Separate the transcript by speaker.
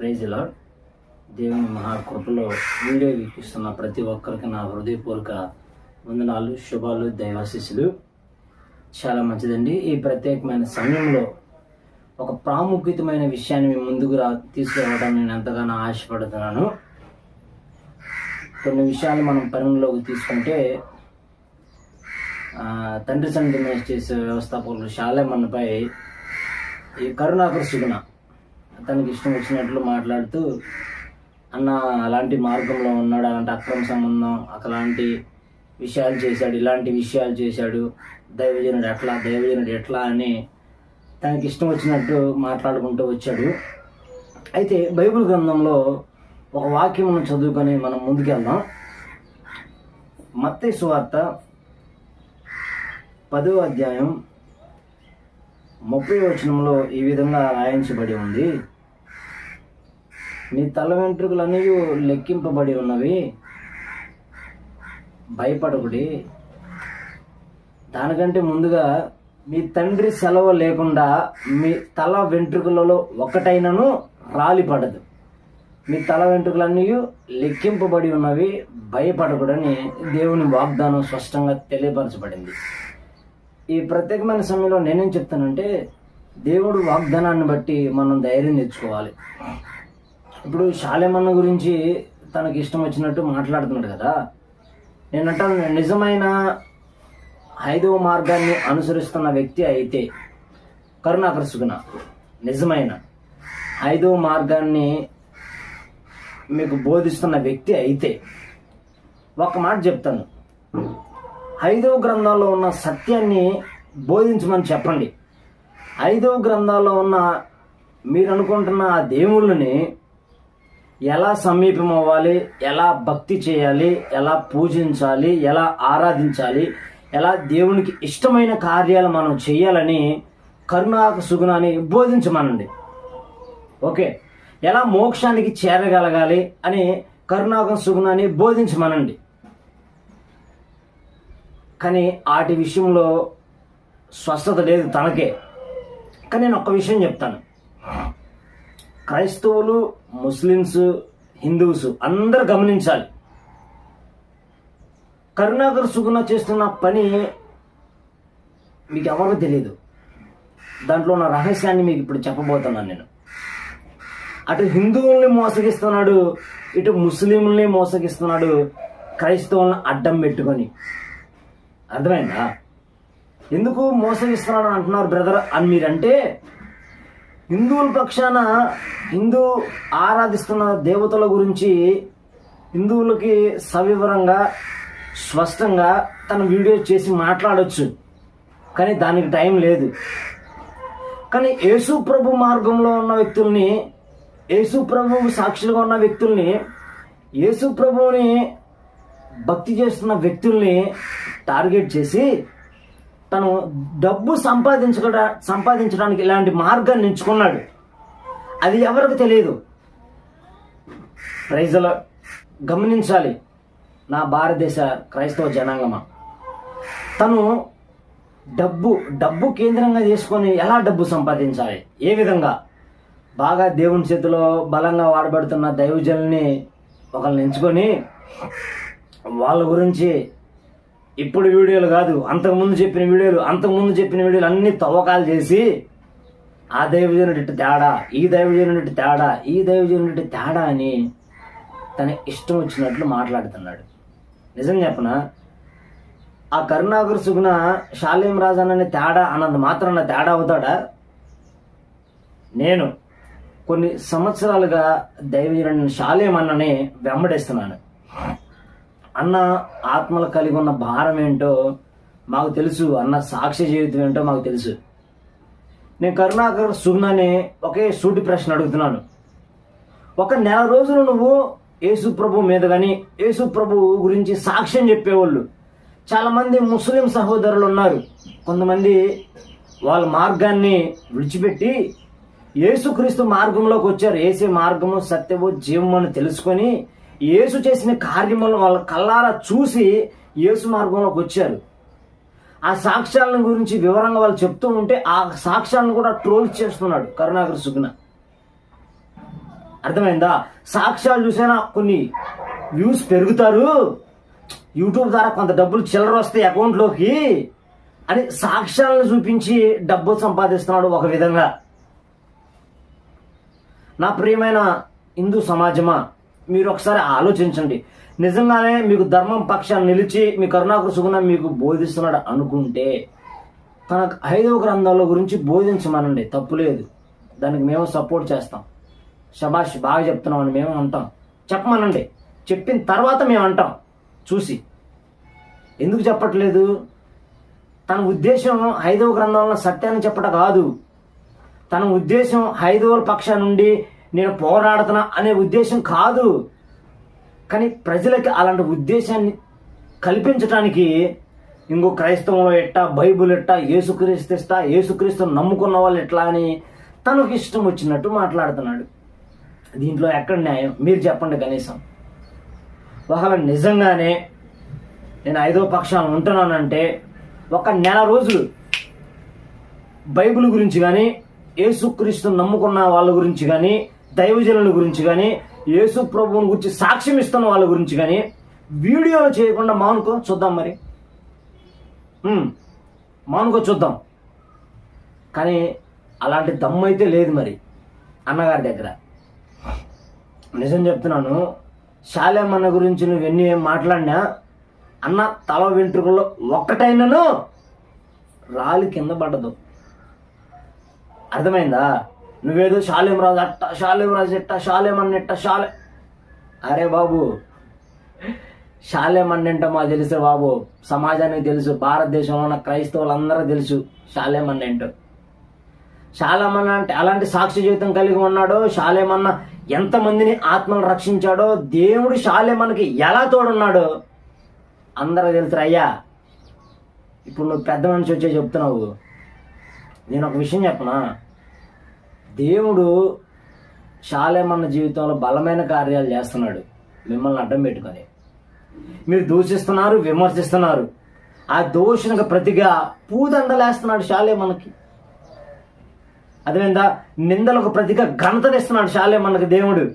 Speaker 1: Praise lord దేవుని మహాకృపలో video వీక్షిస్తున్న ప్రతి ఒక్కరికి నా హృదయపూర్వక వందనాలు శుభాలు దైవాశీస్సులు. చాలా మంచిదండి. ఈ ప్రత్యేకమైన సమయంలో ఒక ప్రాముఖ్యతమైన విషయాన్ని మీ ముందుకు రా తీసుకురావడం నేను ఎంతగానో ఆశపడుతున్నాను. కొన్ని విషయాలు మనం పరిగణలోకి తీసుకుంటే తండ్రి సన్నిధి చేసే వ్యవస్థాపకులు శాలేమన్నపై ఈ కరుణాకర్ తనకి ఇష్టం వచ్చినట్లు మాట్లాడుతూ అన్న అలాంటి మార్గంలో ఉన్నాడు అలాంటి అక్రమ సంబంధం అలాంటి విషయాలు చేశాడు ఇలాంటి విషయాలు చేశాడు దైవజనుడు ఎట్లా దైవజనుడు ఎట్లా అని తనకి ఇష్టం వచ్చినట్టు మాట్లాడుకుంటూ వచ్చాడు. అయితే బైబిల్ గ్రంథంలో ఒక వాక్యం చదువుకొని మనం ముందుకెళ్దాం. మత్తయి సువార్త పదో అధ్యాయం ముప్పై వచనంలో ఈ విధంగా రాయించబడి ఉంది. నీ తల వెంట్రుకలు అనేవి లెక్కింపబడి ఉన్నవి. భయపడకుడి. దానికంటే ముందుగా మీ తండ్రి సెలవు లేకుండా మీ తల వెంట్రుకలలో ఒకటైనను రాలిపడదు. మీ తల వెంట్రుకలన్నీ లెక్కింపబడి ఉన్నవి. భయపడకూడని దేవుని వాగ్దానం స్పష్టంగా తెలియపరచబడింది. ఈ ప్రత్యేకమైన సమయంలో నేనేం చెప్తానంటే దేవుడు వాగ్దానాన్ని బట్టి మనం ధైర్యం తెచ్చుకోవాలి. ఇప్పుడు శాలేమన్న గురించి తనకి ఇష్టం వచ్చినట్టు మాట్లాడుతున్నాడు కదా. నేను అంటాను నిజమైన ఐదవ మార్గాన్ని అనుసరిస్తున్న వ్యక్తి అయితే కరుణాకర్షకున నిజమైన ఐదవ మార్గాన్ని మీకు బోధిస్తున్న వ్యక్తి అయితే ఒక మాట చెప్తాను. ఐదవ గ్రంథాల్లో ఉన్న సత్యాన్ని బోధించమని చెప్పండి. ఐదవ గ్రంథాల్లో ఉన్న మీరు అనుకుంటున్న ఆ దేవుళ్ళని ఎలా సమీపం అవ్వాలి ఎలా భక్తి చేయాలి ఎలా పూజించాలి ఎలా ఆరాధించాలి ఎలా దేవునికి ఇష్టమైన కార్యాలు మనం చేయాలని కరుణాక సుగుణాన్ని బోధించమనండి. ఓకే. ఎలా మోక్షానికి చేరగలగాలి అని కరుణాక సుగుణాన్ని బోధించమనండి. కానీ వాటి విషయంలో స్వస్థత లేదు తనకే. కానీ నేను ఒక్క విషయం చెప్తాను. క్రైస్తవులు ముస్లిమ్స్ హిందూస్ అందరు గమనించాలి. కరుణాకర్ సుగుణ చేస్తున్న పని మీకు ఎవరికి తెలియదు దాంట్లో ఉన్న రహస్యాన్ని మీకు ఇప్పుడు చెప్పబోతున్నాను నేను. అటు హిందువుల్ని మోసగిస్తున్నాడు ఇటు ముస్లింల్ని మోసగిస్తున్నాడు క్రైస్తవులను అడ్డం పెట్టుకొని. అర్థమైందా? ఎందుకు మోసగిస్తున్నాడు అంటున్నారు బ్రదర్ అని మీరంటే హిందువుల పక్షాన హిందూ ఆరాధిస్తున్న దేవతల గురించి హిందువులకి సవివరంగా స్పష్టంగా తన వీడియో చేసి మాట్లాడచ్చు. కానీ దానికి టైం లేదు. కానీ యేసు ప్రభు మార్గంలో ఉన్న వ్యక్తుల్ని యేసు ప్రభువు సాక్షులుగా ఉన్న వ్యక్తుల్ని యేసు ప్రభువుని భక్తి చేస్తున్న వ్యక్తుల్ని టార్గెట్ చేసి తను డబ్బు సంపాదించక సంపాదించడానికి ఇలాంటి మార్గాన్ని ఎంచుకున్నాడు. అది ఎవరికి తెలియదు. ప్రైజల గమనించాలి. నా భారతదేశ క్రైస్తవ జనాంగమా. తను డబ్బు డబ్బు కేంద్రంగా చేసుకొని ఎలా డబ్బు సంపాదించాలి? ఏ విధంగా? బాగా దేవుని చేతిలో బలంగా వాడబడుతున్న దైవజల్ని ఒకరిని ఎంచుకొని వాళ్ళ గురించి ఇప్పుడు వీడియోలు కాదు అంతకుముందు చెప్పిన వీడియోలు అంతకుముందు చెప్పిన వీడియోలు అన్ని తవ్వకాలు చేసి ఆ దైవజనుడి తేడా ఈ దైవజనుడి తేడా ఈ దైవజనుడి తేడా అని తన ఇష్టం వచ్చినట్లు మాట్లాడుతున్నాడు. నిజం చెప్పనా? ఆ కరుణాకర్ సుగుణ శాలేం రాజానని తేడా అన్నది మాత్రాన తేడా అవుతాడా? నేను కొన్ని సంవత్సరాలుగా దైవజనుడిని శాలేం అన్నని వెంబడిస్తున్నాను. అన్న ఆత్మలు కలిగి ఉన్న భారం ఏంటో మాకు తెలుసు అన్న సాక్ష్య జీవితం ఏంటో మాకు తెలుసు. నేను కరుణాకర్ సుగ్నాని ఒకే సూటి ప్రశ్న అడుగుతున్నాను. ఒక నెల రోజులు నువ్వు యేసు ప్రభు మీద కానీ యేసు ప్రభు గురించి సాక్ష్యం చెప్పేవాళ్ళు. చాలామంది ముస్లిం సహోదరులు ఉన్నారు. కొంతమంది వాళ్ళ మార్గాన్ని విడిచిపెట్టి యేసుక్రీస్తు మార్గంలోకి వచ్చారు. ఏసే మార్గము సత్యము జీవము అని తెలుసుకొని యేసు చేసిన కార్యములను వాళ్ళ కళ్ళారా చూసి యేసు మార్గంలోకి వచ్చారు. ఆ సాక్ష్యాలను గురించి వివరంగా వాళ్ళు చెప్తూ ఉంటే ఆ సాక్ష్యాలను కూడా ట్రోల్ చేస్తున్నాడు కరుణాకర్ సుగ్న. అర్థమైందా? సాక్ష్యాలు చూసినా కొన్ని వ్యూస్ పెరుగుతారు. యూట్యూబ్ ద్వారా కొంత డబ్బులు చిల్లర వస్తాయి అకౌంట్లోకి అని సాక్ష్యాలను చూపించి డబ్బు సంపాదిస్తున్నాడు ఒక విధంగా. నా ప్రియమైన హిందూ సమాజమా? మీరు ఒకసారి ఆలోచించండి. నిజంగానే మీకు ధర్మం పక్షాన్ని నిలిచి మీ కరుణాకర సుగుణం మీకు బోధిస్తున్నాడు అనుకుంటే తన ఐదవ గ్రంథాల గురించి బోధించమనండి. తప్పు లేదు. దానికి మేము సపోర్ట్ చేస్తాం. శబాష్ బాగా చెప్తున్నాం అని మేము అంటాం. చెప్పమనండి. చెప్పిన తర్వాత మేము అంటాం. చూసి. ఎందుకు చెప్పట్లేదు? తన ఉద్దేశం ఐదవ గ్రంథంలో సత్యాన్ని చెప్పట కాదు. తన ఉద్దేశం ఐదవ పక్ష నుండి నేను పోరాడుతున్నా అనే ఉద్దేశం కాదు. కానీ ప్రజలకి అలాంటి ఉద్దేశాన్ని కల్పించటానికి ఇంకో క్రైస్తవంలో ఎట్టా బైబుల్ ఎట్టా ఏసుక్రీస్తు ఇస్తా ఏసుక్రీస్తుని నమ్ముకున్న వాళ్ళు ఎట్లా అని తనకు ఇష్టం వచ్చినట్టు మాట్లాడుతున్నాడు. దీంట్లో ఎక్కడ న్యాయం? మీరు చెప్పండి కనీసం. ఒకవేళ నిజంగానే నేను ఐదో పక్షాన్ని ఉంటున్నానంటే ఒక నెల రోజులు బైబిల్ గురించి కానీ ఏసుక్రీస్తుని నమ్ముకున్న వాళ్ళ గురించి కానీ దైవజనుల గురించి కానీ యేసు ప్రభువుని గురించి సాక్ష్యం ఇస్తున్న వాళ్ళ గురించి కానీ వీడియోలు చేయకుండా మానుకో చూద్దాం మరి. మానుకో చూద్దాం. కానీ అలాంటి దమ్ము అయితే లేదు మరి అన్నగారి దగ్గర. నిజం చెప్తున్నాను శాలేమన్న గురించి నువ్వు ఎన్ని ఏం మాట్లాడినా అన్న తల వెంట్రుకల్లో ఒక్కటైనను రాలి కింద పడ్డదు అర్థమైందా? నువ్వేదో శాలేం రాజు అట్ట శాలేం రాజు ఎట్ట శాలేం అన్నెట్ట శాలే అరే బాబు శాలేం అన్నంట మాకు తెలుసు బాబు. సమాజానికి తెలుసు భారతదేశంలో ఉన్న క్రైస్తవులందరూ తెలుసు శాలేం శాలేమన్న అంటే అలాంటి సాక్షి జీవితం కలిగి ఉన్నాడో శాలేమన్న ఎంతమందిని ఆత్మలు రక్షించాడో దేవుడు శాలేమన్నకి ఎలా తోడున్నాడో అందరూ తెలుసు అయ్యా. ఇప్పుడు నువ్వు పెద్ద మనిషి వచ్చే చెప్తున్నావు. నేను ఒక విషయం చెప్పనా? దేవుడు శాలేమన్న జీవితంలో బలమైన కార్యాలు చేస్తున్నాడు. మిమ్మల్ని అడ్డం పెట్టుకొని. మీరు దూషిస్తున్నారు విమర్శిస్తున్నారు. ఆ దూషణకు ప్రతిగా పూదండలేస్తున్నాడు శాలేమన్నకి. అదేవిధంగా నిందలకు ప్రతిగా ఘనతనిస్తున్నాడు శాలేమన్నకి దేవుడు.